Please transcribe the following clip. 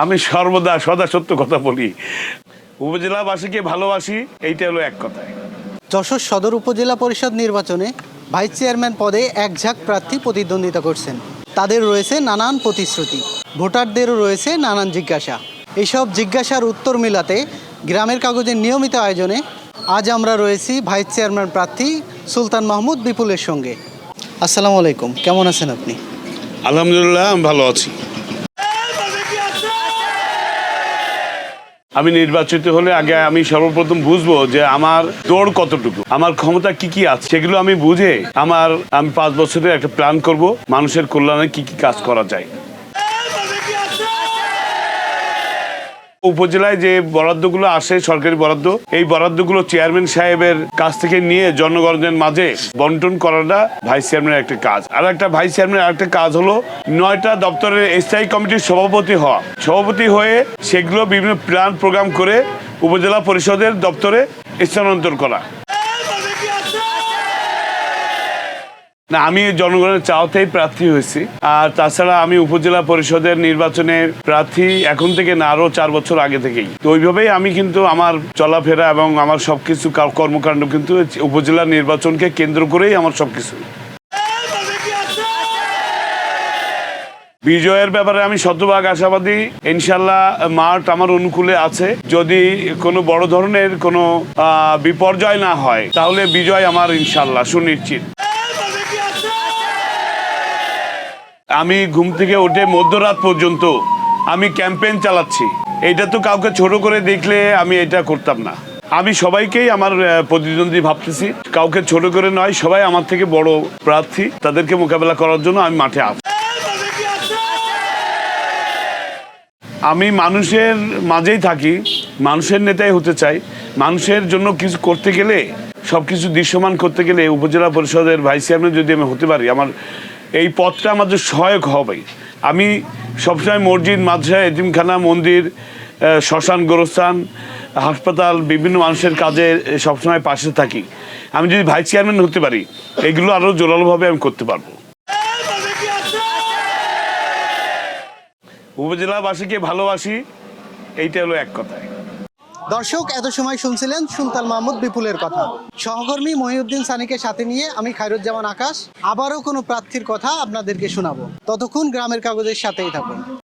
আমি সর্বদা সদা সত্য কথা বলি। উপজেলাবাসীকে ভালোবাসি এইটা হলো এক কথায়। যশোর সদর উপজেলা পরিষদ নির্বাচনে ভাইস চেয়ারম্যান পদে এক ঝাঁক প্রার্থী প্রতিদ্বন্দ্বিতা করছেন। তাদের রয়েছে নানান প্রতিশ্রুতি। ভোটারদেরও রয়েছে নানান জিজ্ঞাসা। এইসব জিজ্ঞাসার উত্তর মিলাতে গ্রামের কাগজের নিয়মিত আয়োজনে আজ আমরা রয়েছি ভাইস চেয়ারম্যান প্রার্থী সুলতান মাহমুদ বিপুলের সঙ্গে। আসসালামু আলাইকুম কেমন আছেন আপনি? আলহামদুলিল্লাহ আমি ভালো আছি। আমি নির্বাচিত হলে আগে আমি সর্বপ্রথম বুঝব যে আমার দৌড় কতটুকু, আমার ক্ষমতা কি কি আছে, সেগুলো আমি বুঝে আমার, আমি পাঁচ বছরের একটা প্ল্যান করব মানুষের কল্যাণে কি কি কাজ করা যায়। উপজেলায় যে বরাদ্দগুলো আসে, সরকারি বরাদ্দ, এই বরাদ্দগুলো চেয়ারম্যান সাহেবের কাছ থেকে নিয়ে জনগণের মাঝে বন্টন করাটা ভাইস চেয়ারম্যানের একটা কাজ। আর একটা ভাইস চেয়ারম্যানের একটা কাজ হলো নয়টা দপ্তরের স্থায়ী কমিটির সভাপতি হওয়া। সভাপতি হয়ে সেগুলো বিভিন্ন প্ল্যান প্রোগ্রাম করে উপজেলা পরিষদের দপ্তরে স্থানান্তর করা। না, আমি জনগণের চাওয়াতেই প্রার্থী হয়েছি। আর তাছাড়া আমি উপজেলা পরিষদের নির্বাচনের প্রার্থী এখন থেকে না, আরও চার বছর আগে থেকেই। তো ওইভাবেই আমি কিন্তু আমার চলাফেরা এবং আমার সবকিছু কা- কর্মকাণ্ড কিন্তু উপজেলা নির্বাচনকে কেন্দ্র করেই আমার সবকিছু। বিজয়ের ব্যাপারে আমি শতভাগ আশাবাদী। ইনশাল্লাহ মাঠ আমার অনুকূলে আছে। যদি কোনো বড় ধরনের কোনো বিপর্যয় না হয়, তাহলে বিজয় আমার ইনশাল্লাহ, সুনিশ্চিত। আমি ঘুম থেকে উঠে মধ্যরাত পর্যন্ত আমি ক্যাম্পেইন চালাচ্ছি। এটা তো কাউকে ছোট করে দেখলে আমি এটা করতাম না। আমি সবাইকেই আমার প্রতিদ্বন্দ্বী ভাবতেছি। কাউকে ছোট করে নয়, সবাই আমার থেকে বড় প্রার্থী। তাদেরকে মোকাবেলা করার জন্য আমি মাঠে আছি। আমি মানুষের মাঝেই থাকি, মানুষের নেতাই হতে চাই। মানুষের জন্য কিছু করতে গেলে সব কিছু দৃশ্যমান করতে গেলে উপজেলা পরিষদের ভাইস চেয়ারম্যান যদি আমি হতে পারি, আমার এই পথটা আমাদের সহায়ক হবে। আমি সবসময় মসজিদ, মাদ্রাসা, এতিমখানা, মন্দির শ্মশান, গোরস্থান, হাসপাতাল, বিভিন্ন মানুষের কাজে সবসময় পাশে থাকি। আমি যদি ভাইস চেয়ারম্যান হতে পারি, এগুলো আরও জোরালোভাবে আমি করতে পারব। উপজেলাবাসীকে ভালোবাসি, এইটা হলো এক কথায়। দর্শক, এত সময় শুনছিলেন সুলতান মাহমুদ বিপুলের কথা। সহকর্মী মহিউদ্দিন সানিকে সাথে নিয়ে আমি খায়রুজ্জামান আকাশ, আবারও কোনো প্রার্থীর কথা আপনাদেরকে শোনাবো। ততক্ষণ গ্রামের কাগজের সাথেই থাকুন।